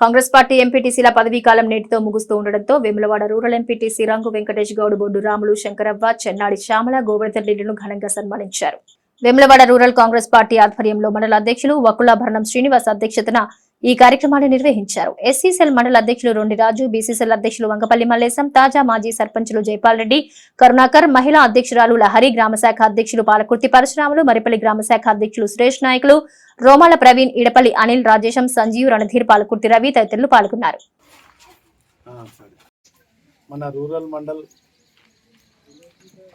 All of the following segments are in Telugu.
కాంగ్రెస్ పార్టీ ఎంపీటీసీల పదవీ కాలం నేటితో ముగుస్తూ ఉండడంతో వేములవాడ రూరల్ ఎంపీటీసీ రంగు వెంకటేష్ గౌడ్ బొడ్డు రాములు శంకరవ్వ చెన్నాడి శ్యామల గోవర్ధన్ రెడ్డిలను ఘనంగా సన్మానించారు. వేములవాడ రూరల్ కాంగ్రెస్ పార్టీ ఆధ్వర్యంలో మండల అధ్యక్షులు వకులాభరణం శ్రీనివాస్ అధ్యక్షతన ఈ కార్యక్రమాన్ని నిర్వహించారు. ఎస్సీసెల్ మండల అధ్యక్షులు రొండి రాజు బీసీసీఎల్ అధ్యక్షులు వంగపల్లి మల్లేశం తాజా మాజీ సర్పంచులు జైపాల్ రెడ్డి కరుణాకర్ మహిళా అధ్యక్షురాలు లహరి గ్రామశాఖ అధ్యక్షులు పాలకుర్తి పరశురాములు మరిపల్లి గ్రామశాఖ అధ్యక్షులు సురేష్ నాయకులు రోమాల ప్రవీణ్ ఇడపల్లి అనిల్ రాజేశం సంజీవ్ రణధీర్ పాలకుర్తి రవి తదితరులు పాల్గొన్నారు. మన రూరల్ మండల్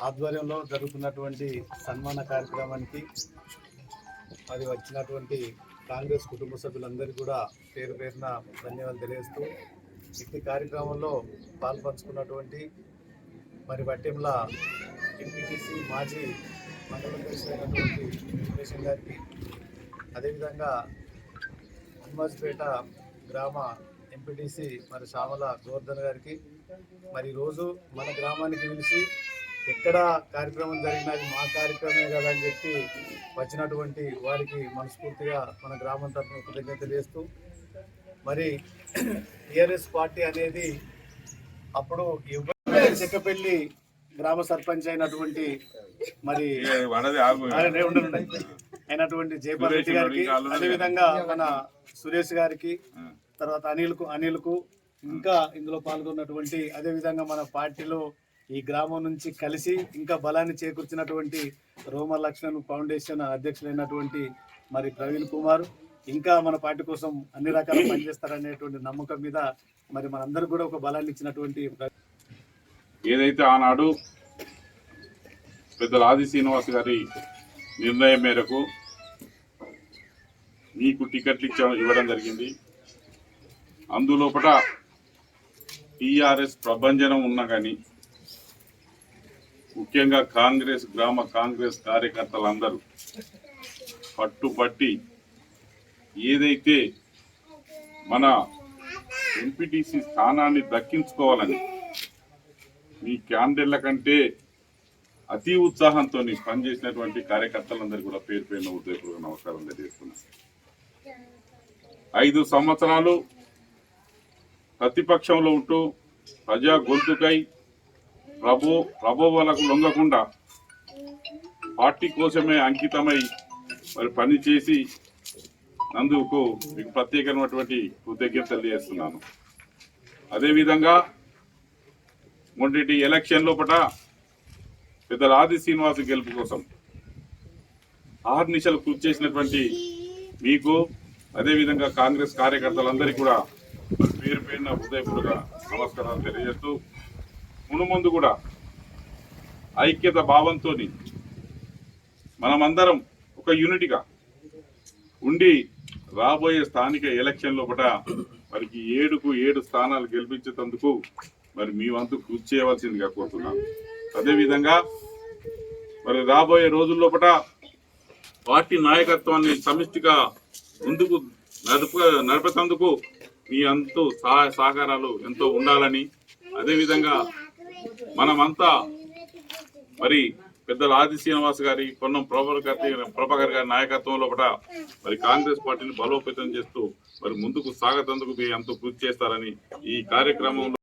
ఆధ్వర్యంలో జరుగుతున్నటువంటి సన్మాన కార్యక్రమానికి అది వచ్చినటువంటి కాంగ్రెస్ కుటుంబ సభ్యులందరికీ కూడా పేరు పేరున ధన్యవాదాలు తెలియజేస్తూ ఇట్టి కార్యక్రమంలో పాల్పంచుకున్నటువంటి మరి పట్టింల ఎంపీటీసీ మాజీ మండల అధ్యక్షులైనటువంటి వెంకటేశం గారికి అదేవిధంగా హనుమాజ్పేట గ్రామ ఎంపీటీసీ మరి శ్యామల గోవర్ధన్ గారికి మరి రోజు మన గ్రామానికి పిలిచి ఎక్కడ కార్యక్రమం జరిగినా అది మా కార్యక్రమమే కదా అని చెప్పి వచ్చినటువంటి వారికి మనస్ఫూర్తిగా మన గ్రామం తరఫున కృతజ్ఞత తెలియజేస్తూ మరి టీఆర్ఎస్ పార్టీ అనేది అప్పుడు చెక్కపల్లి గ్రామ సర్పంచ్ అయినటువంటి మరి. అయినటువంటి జయపాల్ రెడ్డి గారికి అదేవిధంగా మన సురేష్ గారికి తర్వాత అనిల్కు అనిల్కు ఇంకా ఇందులో పాల్గొన్నటువంటి అదే విధంగా మన పార్టీలో ఈ గ్రామం నుంచి కలిసి ఇంకా బలాన్ని చేకూర్చినటువంటి రోమ లక్ష్మణ్ ఫౌండేషన్ అధ్యక్షులైనటువంటి మరి ప్రవీణ్ కుమార్ ఇంకా మన పార్టీ కోసం అన్ని రకాల పనిచేస్తారనేటువంటి నమ్మకం మీద మరి మనందరూ కూడా ఒక బలాన్ని ఇచ్చినటువంటి ఏదైతే ఆనాడు పెద్దల ఆది శ్రీనివాస్ గారి నిర్ణయం మేరకు మీకు టికెట్లు ఇచ్చ ఇవ్వడం జరిగింది. అందులోపట టీఆర్ఎస్ ప్రభంజనం ఉన్నా కానీ ముఖ్యంగా కాంగ్రెస్ గ్రామ కాంగ్రెస్ కార్యకర్తలందరూ పట్టుబట్టి ఏదైతే మన ఎంపీటీసీ స్థానాన్ని దక్కించుకోవాలని మీ క్యాండిడేట్ల కంటే అతి ఉత్సాహంతో పనిచేసినటువంటి కార్యకర్తలందరూ కూడా పేరు పేరున ఉదయపూర్వక నమస్కారం తెలియజేస్తున్నాను. ఐదు సంవత్సరాలు ప్రతిపక్షంలో ఉంటూ ప్రజా గొంతుకై ప్రభు ప్రభువులకు లొంగకుండా పార్టీ కోసమే అంకితమై మరి పనిచేసి నందుకు మీకు ప్రత్యేకమైనటువంటి కృతజ్ఞతలు తెలియజేస్తున్నాను. అదేవిధంగా మొన్నటి ఎలక్షన్ లోపల పెద్దల ఆది శ్రీనివాస్ గెలుపు కోసం ఆరు నిమిషాలు కృషి చేసినటువంటి మీకు అదేవిధంగా కాంగ్రెస్ కార్యకర్తలందరికీ కూడా పేరు పేరున హృదయపూర్వక నమస్కారాలు తెలియజేస్తూ మునుముందు కూడా ఐక్యత భావంతో మనమందరం ఒక యూనిట్గా ఉండి రాబోయే స్థానిక ఎలక్షన్ లోపల మరికి ఏడుకు ఏడు స్థానాలు గెలిపించేందుకు మరి మీ వంతు కృషి చేయవలసిందిగా కోరుతున్నాను అదేవిధంగా మరి రాబోయే రోజుల్లోపట పార్టీ నాయకత్వాన్ని సమిష్టిగా ముందుకు నడుపు నడిపేందుకు మీ అంతు సహాయ సహకారాలు ఎంతో ఉండాలని అదేవిధంగా మనమంతా మరి పెద్దల ఆది శ్రీనివాస్ గారి పొన్నం ప్రభాకర్ ప్రభాకర్ గారి నాయకత్వంలో కూడా మరి కాంగ్రెస్ పార్టీని బలోపేతం చేస్తూ మరి ముందుకు సాగతందుకు మీ ఎంతో కృషి చేస్తారని ఈ కార్యక్రమంలో